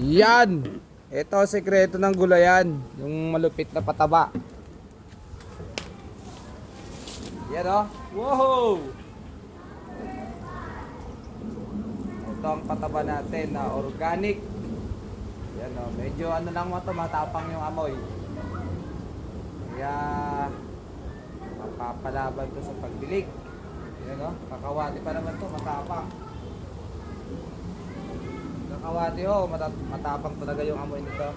Yan! Ito sekreto ng gulayan. Yung malupit na pataba. Yan o. Wow! Ito ang pataba natin na organic. Yan o. Medyo ano lang mo to, matapang yung amoy. Kaya mapapalaban to sa pagbilig. Yan o. Kakawati pa naman to, matapang. Kakawati ho, mata- matapang talaga yung amoy nito.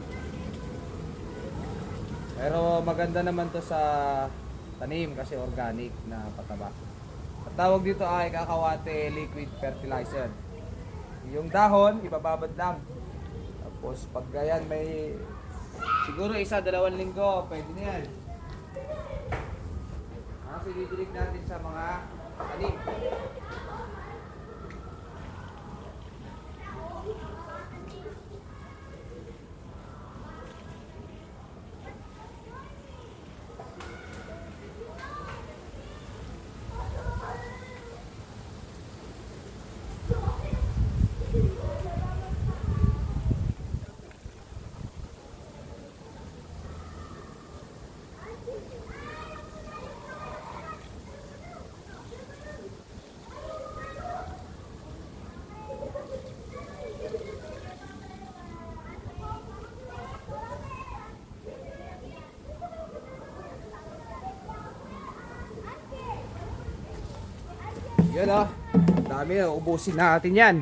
Pero maganda naman to sa tanim kasi organic na pataba. Ang tawag dito ay kakawate liquid fertilizer. Yung dahon, ibababad lang. Tapos pag ganyan may siguro isa, dalawang linggo, pwede na yan. Kasi didilig natin sa mga tanim. Yan oh. Dami oh. Ubusin natin yan.